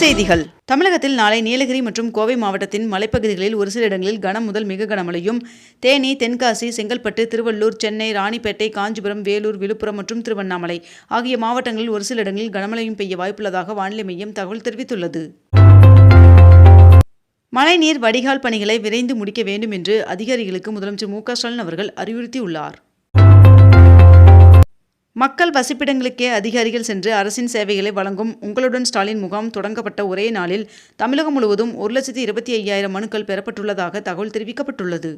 செய்திகள். தமிழகத்தில் நாளை நீலகிரி மற்றும் கோவை மாவட்டத்தின் மலைப்பகுதிகளில் ஒரு சில இடங்களில் கனம் முதல் மிக கனமழையும். தேனி தென்காசி செங்கல்பட்டு திருவள்ளூர் சென்னை ராணிப்பேட்டை காஞ்சிபுரம் வேலூர் விழுப்புரம் மற்றும் திருவண்ணாமலை ஆகிய மாவட்டங்களில் ஒரு சில இடங்களில் கனமழையும் பெய்ய வாய்ப்புள்ளதாக வானிலை மையம் தகவல் தெரிவித்துள்ளது. மழைநீர் வடிகால் பணிகளை விரைந்து முடிக்க வேண்டும் என்று அதிகாரிகளுக்கு முதலமைச்சர் மு க ஸ்டாலின் அவர்கள் அறிவுறுத்தியுள்ளார். மக்கள் வசிப்பிடங்களுக்கே அதிகாரிகள் சென்று அரசின் சேவைகளை வழங்கும் உங்களுடன் ஸ்டாலின் முகாம் தொடங்கப்பட்ட ஒரே நாளில் தமிழகம் முழுவதும் ஒரு லட்சத்தி இருபத்தி ஐயாயிரம் மனுக்கள் பெறப்பட்டுள்ளதாக தகவல் தெரிவிக்கப்பட்டுள்ளது.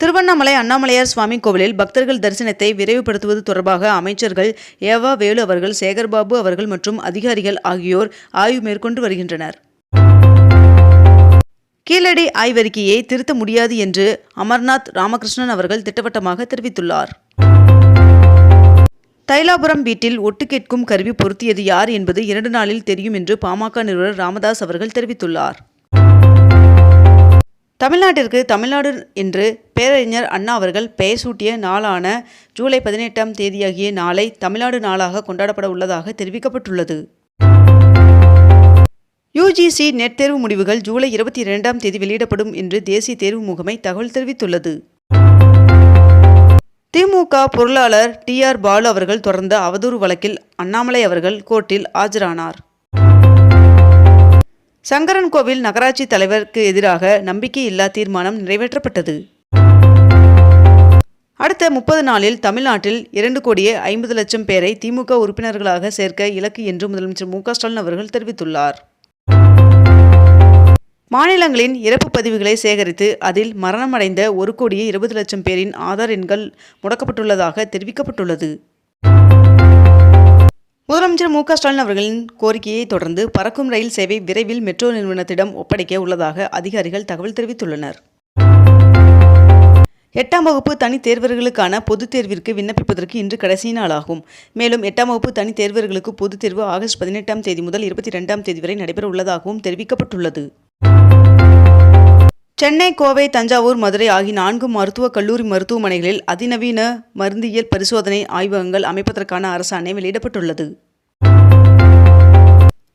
திருவண்ணாமலை அண்ணாமலையார் சுவாமி கோவிலில் பக்தர்கள் தரிசனத்தை விரைவுபடுத்துவது தொடர்பாக அமைச்சர்கள் ஏவா வேலு அவர்கள் சேகர்பாபு அவர்கள் மற்றும் அதிகாரிகள் ஆகியோர் ஆய்வு மேற்கொண்டு வருகின்றனர். கீழடி ஆய்வறிக்கையை திருத்த முடியாது என்று அமர்நாத் ராமகிருஷ்ணன் அவர்கள் திட்டவட்டமாக தெரிவித்துள்ளார். தைலாபுரம் வீட்டில் ஒட்டு கேட்கும் கருவி பொருத்தியது யார் என்பது இரண்டு நாளில் தெரியும் என்று பாமக நிறுவனர் ராமதாஸ் அவர்கள் தெரிவித்துள்ளார். தமிழ்நாட்டிற்கு தமிழ்நாடு என்று பேரறிஞர் அண்ணா அவர்கள் பெயர் சூட்டிய நாளான ஜூலை பதினெட்டாம் தேதியாகிய நாளை தமிழ்நாடு நாளாக கொண்டாடப்பட உள்ளதாக தெரிவிக்கப்பட்டுள்ளது. யுஜிசி நெட் தேர்வு முடிவுகள் ஜூலை இருபத்தி இரண்டாம் தேதி வெளியிடப்படும் என்று தேசிய தேர்வு முகமை தகவல் தெரிவித்துள்ளது. திமுக பொருளாளர் டி ஆர் பாலு அவர்கள் தொடர்ந்த அவதூறு வழக்கில் அண்ணாமலை அவர்கள் கோர்ட்டில் ஆஜரானார். சங்கரன்கோவில் நகராட்சி தலைவருக்கு எதிராக நம்பிக்கையில்லா தீர்மானம் நிறைவேற்றப்பட்டது. அடுத்த முப்பது நாளில் தமிழ்நாட்டில் இரண்டு கோடியே ஐம்பது லட்சம் பேரை திமுக உறுப்பினர்களாக சேர்க்க இலக்கு என்று முதலமைச்சர் மு க ஸ்டாலின் அவர்கள் தெரிவித்துள்ளார். மாநிலங்களின் இறப்பு பதிவுகளை சேகரித்து அதில் மரணமடைந்த ஒரு கோடியே இருபது லட்சம் பேரின் ஆதார் எண்கள் முடக்கப்பட்டுள்ளதாக தெரிவிக்கப்பட்டுள்ளது. முதலமைச்சர் மு ஸ்டாலின் அவர்களின் கோரிக்கையை தொடர்ந்து பறக்கும் ரயில் சேவை விரைவில் மெட்ரோ நிறுவனத்திடம் ஒப்படைக்க உள்ளதாக அதிகாரிகள் தகவல் தெரிவித்துள்ளனர். எட்டாம் வகுப்பு தனித் தேர்வர்களுக்கான பொதுத் தேர்விற்கு விண்ணப்பிப்பதற்கு இன்று கடைசி நாளாகும். மேலும் எட்டாம் வகுப்பு தனித் தேர்வர்களுக்கு பொதுத் தேர்வு ஆகஸ்ட் பதினெட்டாம் தேதி முதல் இருபத்தி ரெண்டாம் தேதி வரை நடைபெற உள்ளதாகவும் தெரிவிக்கப்பட்டுள்ளது. சென்னை கோவை தஞ்சாவூர் மதுரை ஆகிய நான்கு மருத்துவக் கல்லூரி மருத்துவமனைகளில் அதிநவீன மருந்தியல் பரிசோதனை ஆய்வகங்கள் அமைப்பதற்கான அரசாணை வெளியிடப்பட்டுள்ளது.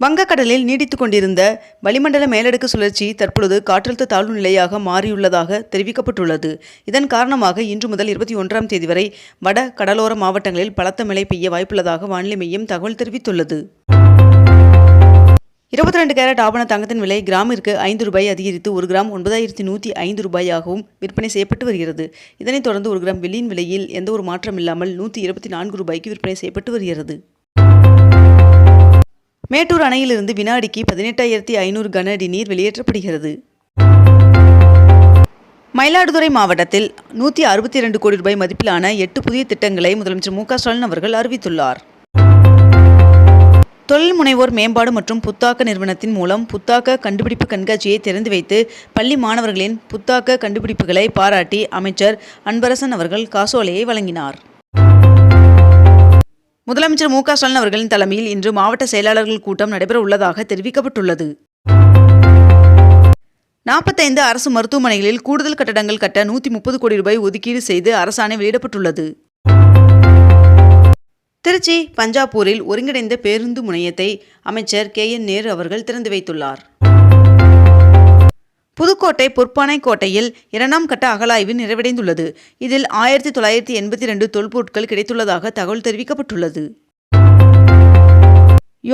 வங்கக்கடலில் நீடித்துக் கொண்டிருந்த வளிமண்டல மேலடுக்கு சுழற்சி தற்பொழுது காற்றழுத்த தாழ்வு நிலையாக மாறியுள்ளதாக தெரிவிக்கப்பட்டுள்ளது. இதன் காரணமாக இன்று முதல் இருபத்தி ஒன்றாம் தேதி வரை வட கடலோர மாவட்டங்களில் பலத்த மழை பெய்ய வாய்ப்புள்ளதாக வானிலை மையம் தகவல் தெரிவித்துள்ளது. இருபத்தி ரெண்டு கேரட் ஆபண தங்கத்தின் விலை கிராமிற்கு ஐந்து ரூபாய் அதிகரித்து ஒரு கிராம் ஒன்பதாயிரத்தி நூற்றி ஐந்து ரூபாயாகவும் விற்பனை செய்யப்பட்டு வருகிறது. இதனைத் தொடர்ந்து ஒரு கிராம் வெள்ளியின் விலையில் எந்த ஒரு மாற்றம் இல்லாமல் நூற்றி இருபத்தி நான்கு ரூபாய்க்கு விற்பனை செய்யப்பட்டு வருகிறது. மேட்டூர் அணையிலிருந்து வினாடிக்கு பதினெட்டாயிரத்தி ஐநூறு கன அடி நீர் வெளியேற்றப்படுகிறது. மயிலாடுதுறை மாவட்டத்தில் நூற்றி அறுபத்தி இரண்டு கோடி ரூபாய் மதிப்பிலான எட்டு புதிய திட்டங்களை முதலமைச்சர் மு க ஸ்டாலின் அவர்கள் அறிவித்துள்ளார். தொழில் முனைவோர் மேம்பாடு மற்றும் புத்தாக்க நிறுவனத்தின் மூலம் புத்தாக்க கண்டுபிடிப்பு கண்காட்சியை திறந்து வைத்து பள்ளி மாணவர்களின் புத்தாக்க கண்டுபிடிப்புகளை பாராட்டி அமைச்சர் அன்பரசன் அவர்கள் காசோலையை வழங்கினார். முதலமைச்சர் மு க ஸ்டாலின் அவர்களின் தலைமையில் இன்று மாவட்ட செயலாளர்கள் கூட்டம் நடைபெற உள்ளதாக தெரிவிக்கப்பட்டுள்ளது. நாற்பத்தைந்து அரசு மருத்துவமனைகளில் கூடுதல் கட்டடங்கள் கட்ட நூற்றி முப்பது கோடி ரூபாய் ஒதுக்கீடு செய்து அரசாணை வெளியிடப்பட்டுள்ளது. திருச்சி பஞ்சாபூரில் ஒருங்கிணைந்த பேருந்து முனையத்தை அமைச்சர் கே என் நேரு அவர்கள் திறந்து வைத்துள்ளார். புதுக்கோட்டை பொற்பானை கோட்டையில் இரண்டாம் கட்ட அகலாய்வு நிறைவடைந்துள்ளது. இதில் ஆயிரத்தி தொள்ளாயிரத்தி எண்பத்தி ரெண்டு தொல்பொருட்கள் கிடைத்துள்ளதாக தகவல் தெரிவிக்கப்பட்டுள்ளது.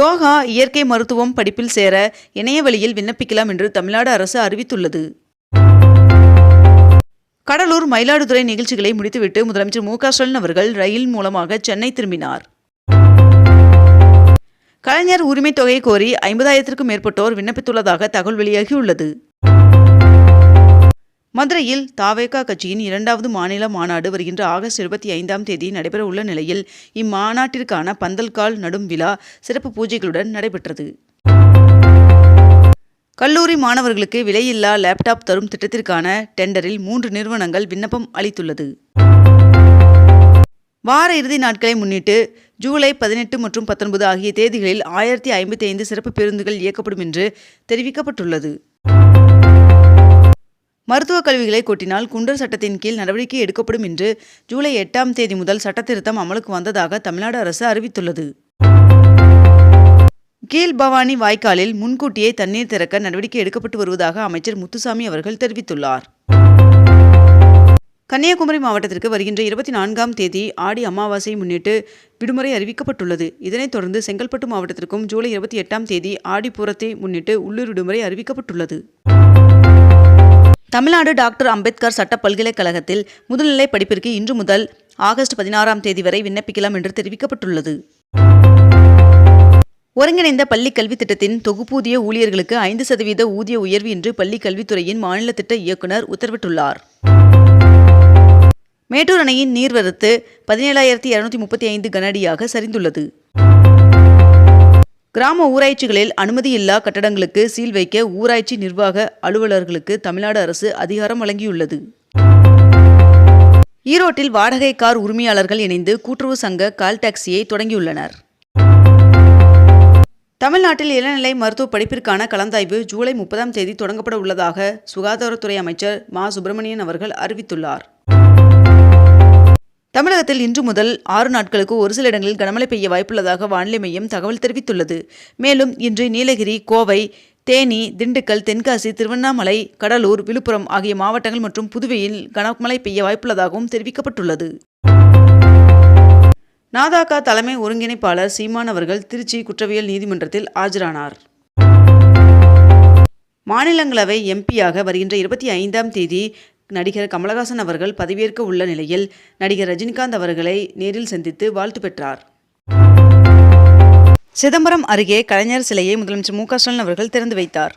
யோகா இயற்கை மருத்துவம் படிப்பில் சேர இணைய வழியில் விண்ணப்பிக்கலாம் என்று தமிழ்நாடு அரசு அறிவித்துள்ளது. கடலூர் மயிலாடுதுறை நிகழ்ச்சிகளை முடித்துவிட்டு முதலமைச்சர் மு ஸ்டாலின் அவர்கள் ரயில் மூலமாக சென்னை திரும்பினார். கலைஞர் உரிமை தொகையை கோரி ஐம்பதாயிரத்திற்கும் மேற்பட்டோர் விண்ணப்பித்துள்ளதாக தகவல் வெளியாகியுள்ளது. மதுரையில் தாவேகா கட்சியின் இரண்டாவது மாநில மாநாடு வருகின்ற ஆகஸ்ட் இருபத்தி ஐந்தாம் தேதி நடைபெற உள்ள நிலையில் இம்மாநாட்டிற்கான பந்தல்கால் நடும் விழா சிறப்பு பூஜைகளுடன் நடைபெற்றது. கல்லூரி மாணவர்களுக்கு விலையில்லா லேப்டாப் தரும் திட்டத்திற்கான டெண்டரில் மூன்று நிறுவனங்கள் விண்ணப்பம் அளித்துள்ளது. வார இறுதி நாட்களை முன்னிட்டு ஜூலை பதினெட்டு மற்றும் பத்தொன்பது ஆகிய தேதிகளில் ஆயிரத்தி ஐம்பத்தி ஐந்து சிறப்பு பேருந்துகள் இயக்கப்படும் என்று தெரிவிக்கப்பட்டுள்ளது. மருத்துவக் கல்விகளை கொட்டினால் குண்டர் சட்டத்தின் கீழ் நடவடிக்கை எடுக்கப்படும் என்று ஜூலை எட்டாம் தேதி முதல் சட்டத்திருத்தம் அமலுக்கு வந்ததாக தமிழ்நாடு அரசு அறிவித்துள்ளது. கீழ்பவானி வாய்க்காலில் முன்கூட்டியே தண்ணீர் திறக்க நடவடிக்கை எடுக்கப்பட்டு வருவதாக அமைச்சர் முத்துசாமி அவர்கள் தெரிவித்துள்ளார். கன்னியாகுமரி மாவட்டத்திற்கு வருகின்ற இருபத்தி நான்காம் தேதி ஆடி அமாவாசையை முன்னிட்டு விடுமுறை அறிவிக்கப்பட்டுள்ளது. இதனைத் தொடர்ந்து செங்கல்பட்டு மாவட்டத்திற்கும் ஜூலை இருபத்தி எட்டாம் தேதி ஆடிப்பூரத்தை முன்னிட்டு உள்ளூர் விடுமுறை அறிவிக்கப்பட்டுள்ளது. தமிழ்நாடு டாக்டர் அம்பேத்கர் சட்ட பல்கலைக்கழகத்தில் முதுநிலை படிப்பிற்கு இன்று முதல் ஆகஸ்ட் பதினாறாம் தேதி வரை விண்ணப்பிக்கலாம் என்று தெரிவிக்கப்பட்டுள்ளது. ஒருங்கிணைந்த பள்ளி கல்வி திட்டத்தின் தொகுப்பூதிய ஊழியர்களுக்கு ஐந்து சதவீத ஊதிய உயர்வு என்று பள்ளி கல்வித்துறையின் மாநில திட்ட இயக்குநர் உத்தரவிட்டுள்ளார். மேட்டூர் அணையின் நீர்வரத்து பதினேழாயிரத்தி இருநூத்தி முப்பத்தி ஐந்து கனஅடியாக சரிந்துள்ளது. கிராம ஊராட்சிகளில் அனுமதியில்லா கட்டடங்களுக்கு சீல் வைக்க ஊராட்சி நிர்வாக அலுவலர்களுக்கு தமிழ்நாடு அரசு அதிகாரம் வழங்கியுள்ளது. ஈரோட்டில் வாடகை கார் உரிமையாளர்கள் இணைந்து கூட்டுறவு சங்க கால் டாக்ஸியை தொடங்கியுள்ளனர். தமிழ்நாட்டில் இளநிலை மருத்துவ படிப்பிற்கான கலந்தாய்வு ஜூலை முப்பதாம் தேதி தொடங்கப்பட உள்ளதாக சுகாதாரத்துறை அமைச்சர் மா. சுப்பிரமணியன் அவர்கள் அறிவித்துள்ளார். தமிழகத்தில் இன்று முதல் ஆறு நாட்களுக்கு ஒரு சில இடங்களில் கனமழை பெய்ய வாய்ப்புள்ளதாக வானிலை மையம் தகவல் தெரிவித்துள்ளது. மேலும் இன்று நீலகிரி கோவை தேனி திண்டுக்கல் தென்காசி திருவண்ணாமலை கடலூர் விழுப்புரம் ஆகிய மாவட்டங்கள் மற்றும் புதுவையில் கனமழை பெய்ய வாய்ப்புள்ளதாகவும் தெரிவிக்கப்பட்டுள்ளது. நாதாகா தலைமை ஒருங்கிணைப்பாளர் சீமான் அவர்கள் திருச்சி குற்றவியல் நீதிமன்றத்தில் ஆஜரானார். மாநிலங்களவை எம்பியாக வருகின்ற இருபத்தி ஐந்தாம் தேதி நடிகர் கமலஹாசன் அவர்கள் பதவியேற்க உள்ள நிலையில் நடிகர் ரஜினிகாந்த் அவர்களை நேரில் சந்தித்து வாழ்த்து பெற்றார். சிதம்பரம் அருகே கலைஞர் சிலையை முதலமைச்சர் மு ஸ்டாலின் அவர்கள் திறந்து வைத்தார்.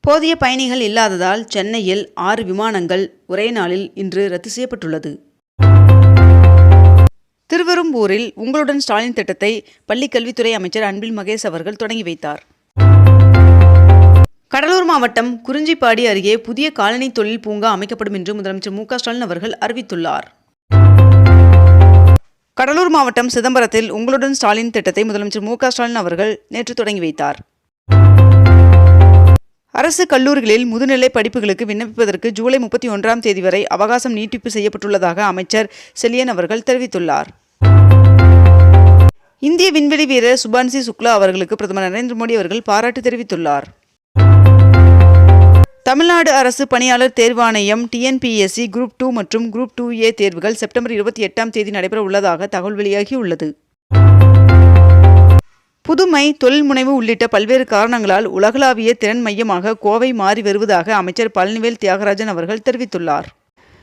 போதிய பயணிகள் இல்லாததால் சென்னையில் ஆறு விமானங்கள் ஒரே நாளில் இன்று ரத்து செய்யப்பட்டுள்ளது. திருவெரும்பூரில் உங்களுடன் ஸ்டாலின் திட்டத்தை பள்ளிக் கல்வித்துறை அமைச்சர் அன்பில் மகேஷ் அவர்கள் தொடங்கி வைத்தார். கடலூர் மாவட்டம் குறிஞ்சிப்பாடி அருகே புதிய காலனி தொழில் பூங்கா அமைக்கப்படும் என்று முதலமைச்சர் மு ஸ்டாலின் அவர்கள் அறிவித்துள்ளார். கடலூர் மாவட்டம் சிதம்பரத்தில் உங்களுடன் ஸ்டாலின் திட்டத்தை முதலமைச்சர் மு ஸ்டாலின் அவர்கள் நேற்று தொடங்கி வைத்தார். அரசு கல்லூரிகளில் முதுநிலை படிப்புகளுக்கு விண்ணப்பிப்பதற்கு ஜூலை முப்பத்தி ஒன்றாம் தேதி வரை அவகாசம் நீட்டிப்பு செய்யப்பட்டுள்ளதாக அமைச்சர் செலியன் அவர்கள் தெரிவித்துள்ளார். இந்திய விண்வெளி வீரர் சுபான்சி சுக்லா அவர்களுக்கு பிரதமர் நரேந்திர மோடி அவர்கள் பாராட்டு தெரிவித்துள்ளார். தமிழ்நாடு அரசு பணியாளர் தேர்வாணையம் டிஎன்பிஎஸ்சி குரூப் டூ மற்றும் குரூப் டூ ஏ தேர்வுகள் செப்டம்பர் இருபத்தி எட்டாம் தேதி நடைபெற உள்ளதாக தகவல் வெளியாகியுள்ளது. புதுமை தொழில் முனைவு உள்ளிட்ட பல்வேறு காரணங்களால் உலகளாவிய திறன் மையமாக கோவை மாறி வருவதாக அமைச்சர் பழனிவேல் தியாகராஜன் அவர்கள் தெரிவித்துள்ளார்.